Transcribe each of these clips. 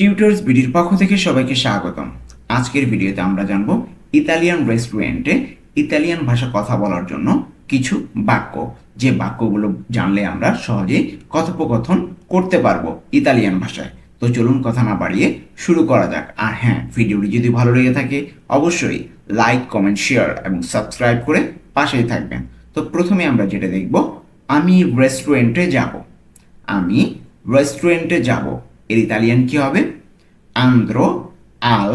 Tutors বিডির পক্ষ থেকে সবাইকে স্বাগতম। আজকের ভিডিওতে আমরা জানব ইতালিয়ান রেস্টুরেন্টে ইতালিয়ান ভাষা কথা বলার জন্য কিছু বাক্য। যে বাক্যগুলো জানলে আমরা সহজেই কথোপকথন করতে পারব ইতালিয়ান ভাষায়। তো চলুন কথা না বাড়িয়ে শুরু করা যাক। আর হ্যাঁ ভিডিওটি যদি ভালো লেগে থাকে, অবশ্যই লাইক, কমেন্ট, শেয়ার এবং সাবস্ক্রাইব করে পাশেই থাকবেন। তো প্রথমে আমরা যেটা দেখব, আমি রেস্টুরেন্টে যাব। আমি রেস্টুরেন্টে যাব। এর ইতালিয়ান কি হবে? আন্দ্রো আল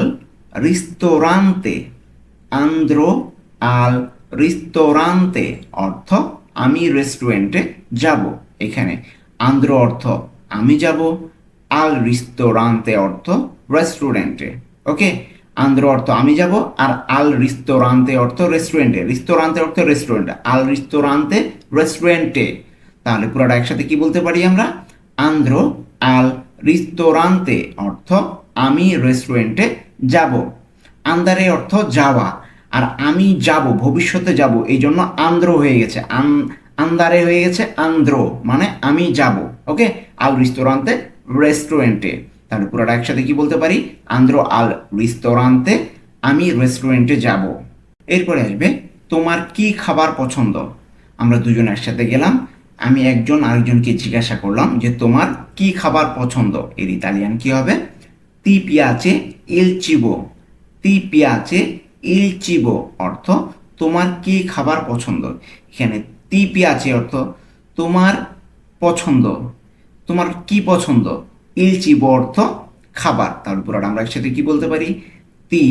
রিস্তোরান্তে আন্দ্রো আল রিস্তোরান্তে অর্থ আমি রেস্টুরেন্টে যাব। এখানে আন্দ্রো অর্থ আমি যাব আল রিস্তোরান্তে অর্থ রেস্টুরেন্টে ওকে আন্দ্রো অর্থ আমি যাব আর আল রিস্তোরান্তে অর্থ রেস্টুরেন্টে রিস্তোরান্তে অর্থ রেস্টুরেন্ট আল রিস্তোরান্তে রেস্টুরেন্টে তাহলে পুরোটা একসাথে কি বলতে পারি আমরা? আন্দ্রো আল রিস্তোরান্তে, অর্থ আমি রেস্টুরেন্টে যাব। আন্দারে অর্থ যাওয়া। আর আমি যাব, ভবিষ্যতে যাব এই জন্য আন্দ্র হয়ে গেছে। আন, আন্দারে হয়ে গেছে আন্দ্র মানে আমি যাব, ওকে? আল রিস্তোরান্তে, রেস্টুরেন্টে। তাহলে পুরোটা একসাথে কি বলতে পারি? আন্দ্র আল রিস্তোরান্তে, আমি রেস্টুরেন্টে যাব। এরপরে আসবে, তোমার কি খাবার পছন্দ? আমরা দুজন একসাথে গেলাম আমি একজন আরেকজনকে জিজ্ঞাসা করলাম যে, তোমার কি খাবার পছন্দ? এর ইতালিয়ান কি হবে? তি পিয়াচে ইল চিবো। তি পিয়াচে ইল চিবো। অর্থ, তোমার কি খাবার পছন্দ? এখানে তি পিয়াচে অর্থ, তোমার পছন্দ। তোমার কি পছন্দ? ইল চিবো অর্থ, খাবার। তাহলে পুরোটা আমরা একসাথে কি বলতে পারি? তি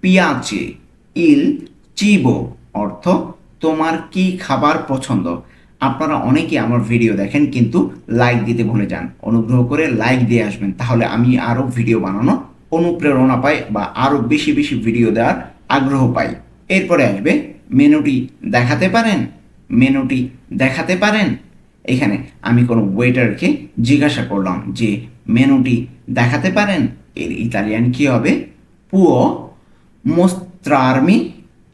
পিয়াচে ইল চিবো। অর্থ, তোমার কি খাবার পছন্দ? আপনারা অনেকে আমার ভিডিও দেখেন, কিন্তু লাইক দিতে ভুলে যান। অনুগ্রহ করে লাইক দিয়ে আসবেন, তাহলে আমি আরও ভিডিও বানানো অনুপ্রেরণা পাই বা আরও বেশি বেশি ভিডিও দেওয়ার আগ্রহ পাই। এরপরে আসবে মেনুটি দেখাতে পারেন, মেনুটি দেখাতে পারেন। এখানে আমি কোনো ওয়েটারকে জিজ্ঞাসা করলাম যে, মেনুটি দেখাতে পারেন? এর ইতালিয়ান কি হবে? পুয়ো মোস্ত্রার্মি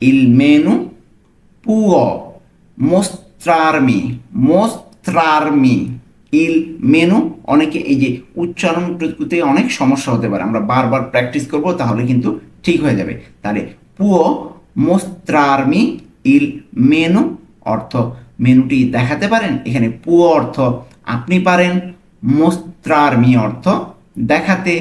ইল মেনু পুয়ো মোস্ত্রার্মি ইল মেনু অনেকে এই যে উচ্চারণ করতে অনেক সমস্যা হতে পারে। আমরা বারবার প্র্যাকটিস করব, তাহলে কিন্তু ঠিক হয়ে যাবে। তাহলে পুয়ো মোস্ত্রার্মি ইল মেনু, অর্থ মেনুটি দেখাতে পারেন। এখানে পুয়ো অর্থ আপনি পারেন মোস্ত্রার্মি অর্থ দেখাতে,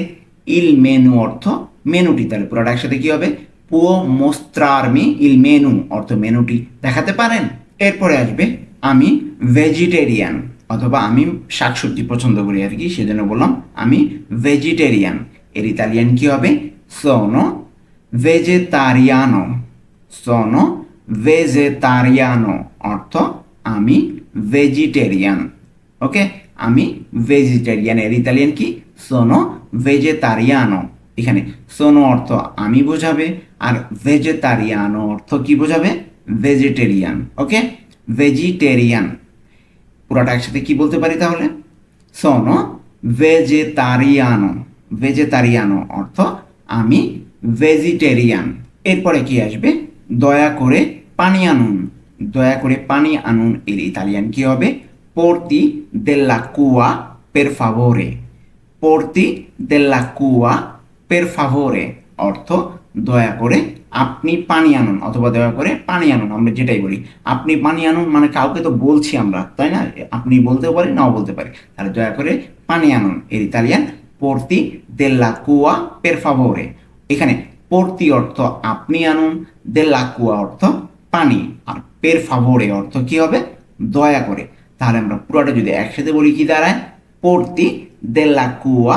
ইল মেনু অর্থ মেনুটি। তাহলে পুরোটা একসাথে কি হবে? পুয়ো মোস্ত্রার্মি ইল মেনু অর্থ মেনুটি দেখাতে পারেন। এরপরে আসবে আমি ভেজিটেরিয়ান অথবা আমি শাকসবজি পছন্দ করি আর কি, সেজন্য বললাম আমি ভেজিটেরিয়ান এর ইতালিয়ান কি হবে? সোনো ভেজেতারিয়ানো সোনো ভেজেতারিয়ানো অর্থ আমি ভেজিটেরিয়ান ওকে আমি ভেজিটেরিয়ান এর ইতালিয়ান কি? সোনো ভেজেতারিয়ানো এখানে সোনো অর্থ আমি বোঝাবে, আর ভেজেতারিয়ানো অর্থ কি বোঝাবে? ভেজিটেরিয়ান ওকে ভেজিটেরিয়ান পুরোটা একসাথে কি বলতে পারি তাহলে? সোনো ভেজেতারিয়ানো ভেজেতারিয়ানো অর্থ আমি ভেজিটেরিয়ান এরপরে কি আসবে? দয়া করে পানি আনুন। দয়া করে পানি আনুন। এর ইতালিয়ান কি হবে? পোর্তি দেল্লা কুয়া পের ফাভোরে পোর্তি দেল্লা কুয়া পের ফাভোরে অর্থ দয়া করে আপনি পানি আনুন, অথবা দয়া করে পানি আনুন, আমরা যেটাই বলি। আপনি পানি আনুন মানে কাউকে তো বলছি আমরা, তাই না? আপনি বলতেও পারি নাও বলতে পারি তাহলে দয়া করে পানি আনুন। এর ইতালিয়ান পোর্তি দেল্লা কুয়া পের ফাভোরে এখানে পোর্তি অর্থ আপনি আনুন দেল্লা কুয়া অর্থ পানি, আর পের ফাভোরে অর্থ কি হবে? দয়া করে। তাহলে আমরা পুরোটা যদি একসাথে বলি, কি দাঁড়ায়? পোর্তি দেল্লা কুয়া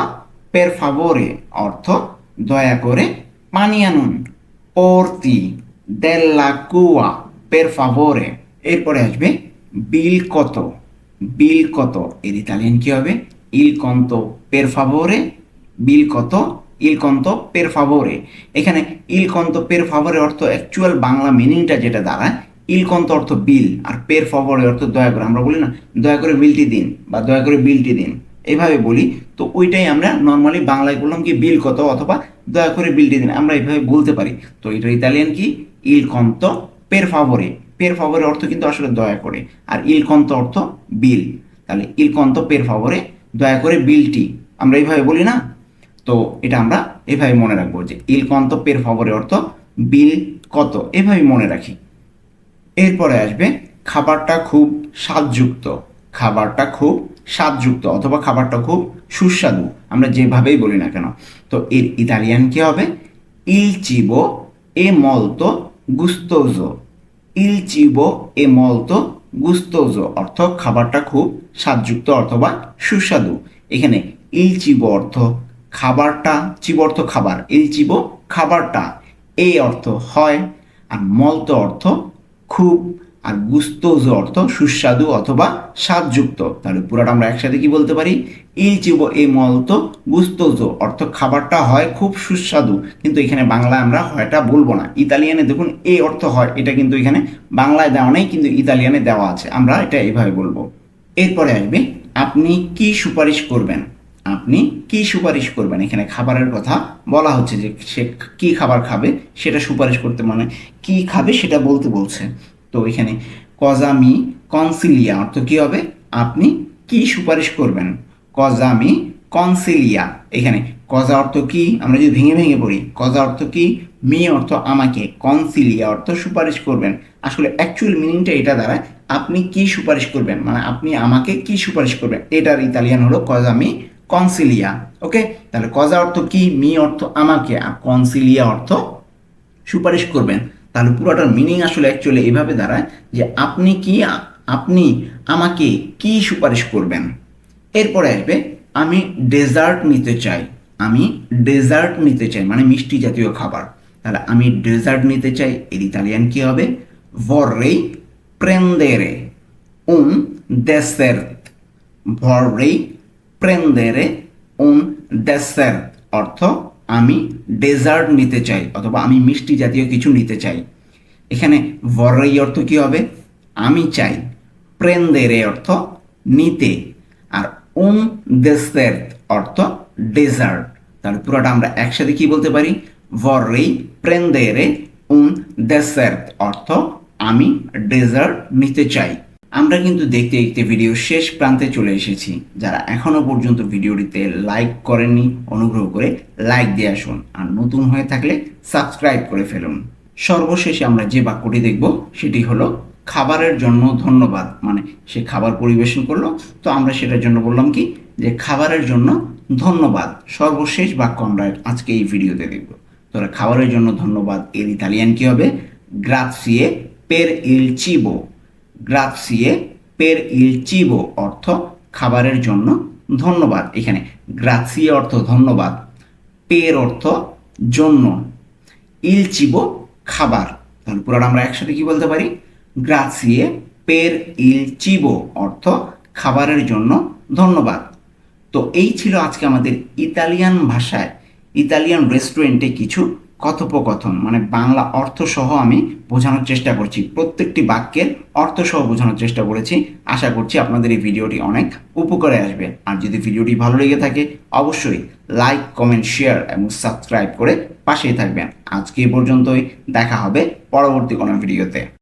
পের ফাভোরে অর্থ দয়া করে পানি আনুন। পোর্তি দেল্লা কুয়া পের ফাভোরে এরপরে আসবে বিল কত বিল কত এর ইতালিয়ান কি হবে? ইল কন্ত পের ফাভোরে বিল কত ইল কন্ত পের ফাভোরে এখানে ইল কন্ত পের ফাভোরে অর্থ অ্যাকচুয়াল বাংলা মিনিংটা যেটা দাঁড়ায় ইল কন্ত অর্থ বিল আর পের ফাভোরে অর্থ দয়া করে, আমরা বলি না, দয়া করে বিলটি দিন বা দয়া করে বিলটি দিন। এইভাবে বলি, তো ওইটাই আমরা নর্মালি বাংলায় বললাম কি বিল কত অথবা দয়া করে বিলটি দিন, আমরা এইভাবে বলতে পারি। তো এটা ইতালিয়ান কি? ইল কন্ত পের ফাভোরে পের ফাভোরে অর্থ কিন্তু আসলে দয়া করে, আর ইল কন্ত অর্থ বিল তাহলে ইল কন্ত পের ফাভোরে দয়া করে বিলটি আমরা এইভাবে বলি না? তো এটা আমরা এভাবে মনে রাখব যে ইল কন্ত পের ফবরে অর্থ বিল কত, এভাবে মনে রাখি। এরপরে আসবে, খাবারটা খুব স্বাদযুক্ত। খাবারটা খুব স্বাদযুক্ত অথবা খাবারটা খুব সুস্বাদু। আমরা যেভাবেই বলি না কেন। তো এর ইতালিয়ান কি হবে? ইল চিবো এ মলতো গুস্তোজো ইল চিবো এ মলতো গুস্তোজো অর্থ খাবারটা খুব স্বাদযুক্ত অথবা সুস্বাদু। এখানে ইল চিবো অর্থ খাবারটা চিব অর্থ খাবার। ইল চিবো খাবারটা। এই অর্থ হয় আর মলতো অর্থ খুব আর গুস্তোজ অর্থ, সুস্বাদু অথবা স্বাদযুক্ত। তাহলে পুরোটা আমরা একসাথে কি বলতে পারি? ইল চিবো এ মলতো গুস্তোজ অর্থ, খাবারটা হয় খুব সুস্বাদু। কিন্তু এখানে বাংলায় আমরা হয়টা বলব না। ইতালিয়ানে দেখুন এ অর্থ হয়, এটা কিন্তু এখানে বাংলায় দেওয়া নেই, কিন্তু ইতালিয়ানে দেওয়া আছে। আমরা এটা এইভাবে বলব। এরপরে আসবে, আপনি কি সুপারিশ করবেন? আপনি কি সুপারিশ করবেন? এখানে খাবারের কথা বলা হচ্ছে যে সে কী খাবার খাবে, সেটা সুপারিশ করতে মানে কি খাবে সেটা বলতে বলছে। তো এখানে কজামি কনসিলিয়া অর্থ কি হবে? আপনি কি সুপারিশ করবেন? কজামি কনসিলিয়া। এখানে কজা অর্থ কি? আমরা যদি ভেঙে ভেঙে পড়ি, কজা অর্থ কি? মি অর্থ আমাকে, কনসিলিয়া অর্থ সুপারিশ করবেন। আসলে অ্যাকচুয়াল মিনিংটা এটা দ্বারা আপনি কি সুপারিশ করবেন? মানে আপনি আমাকে কি সুপারিশ করবেন? এটার ইতালিয়ান হলো কজামি কনসিলিয়া। ওকে? তাহলে কজা অর্থ কি? মি অর্থ আমাকে, আর কনসিলিয়া অর্থ সুপারিশ করবেন। তাহলে পুরোটার মিনিং আসলে অ্যাকচুয়ালি এভাবে দাঁড়ায় যে আপনি কি, আপনি আমাকে কি সুপারিশ করবেন? এরপরে আসবে, আমি ডেজার্ট নিতে চাই। আমি ডেজার্ট নিতে চাই মানে মিষ্টি জাতীয় খাবার। তাহলে আমি ডেজার্ট নিতে চাই, এর ইতালিয়ান কি হবে? Vorrei prendere un dessert vorrei prendere un dessert অর্থ আমি ডেজার্ট নিতে চাই অথবা আমি মিষ্টি জাতীয় কিছু নিতে চাই। এখানে vorrei অর্থ কি হবে? আমি চাই প্রেন্দেরে অর্থ নিতে। আর উন dessert অর্থ ডেজার্ট তাহলে পুরোটা আমরা একসাথে কি বলতে পারি? vorrei prendere un dessert অর্থ আমি ডেজার্ট নিতে চাই। আমরা কিন্তু দেখতে দেখতে ভিডিও শেষ প্রান্তে চলে এসেছি। যারা এখনও পর্যন্ত ভিডিওটিতে লাইক করেননি, অনুগ্রহ করে লাইক দিয়ে আসুন। আর নতুন হয়ে থাকলে সাবস্ক্রাইব করে ফেলুন। সর্বশেষে আমরা যে বাক্যটি দেখব, সেটি হলো, খাবারের জন্য ধন্যবাদ। মানে সে খাবার পরিবেশন করল। তো আমরা সেটার জন্য বললাম কি, যে খাবারের জন্য ধন্যবাদ। সর্বশেষ বাক্য আমরা আজকে এই ভিডিওতে দেখব। তাহলে খাবারের জন্য ধন্যবাদ। এর ইতালিয়ান কি হবে? গ্রাসিয়ে পের ইল চিবো গ্রাসিয়ে পের ইল চিবো অর্থ খাবারের জন্য ধন্যবাদ। এখানে গ্রাসিয়ে অর্থ ধন্যবাদ পের অর্থ জন্য। ইল চিবো খাবার, তাহলে পুরোটা আমরা একসাথে কি বলতে পারি? গ্রাসিয়ে পের ইল চিবো অর্থ খাবারের জন্য ধন্যবাদ। তো এই ছিল আজকে আমাদের ইতালিয়ান ভাষায়। ইতালিয়ান রেস্টুরেন্টে কিছু কথোপকথন মানে বাংলা অর্থসহ আমি বোঝানোর চেষ্টা করছি। প্রত্যেকটি বাক্যের অর্থ সহ বোঝানোর চেষ্টা করেছি। আশা করছি আপনাদের এই ভিডিওটি অনেক উপকারে আসবে। আর যদি ভিডিওটি ভালো লেগে থাকে, অবশ্যই লাইক, কমেন্ট, শেয়ার এবং সাবস্ক্রাইব করে পাশেই থাকবেন। আজকে এ পর্যন্তই। দেখা হবে পরবর্তী কোনো ভিডিওতে।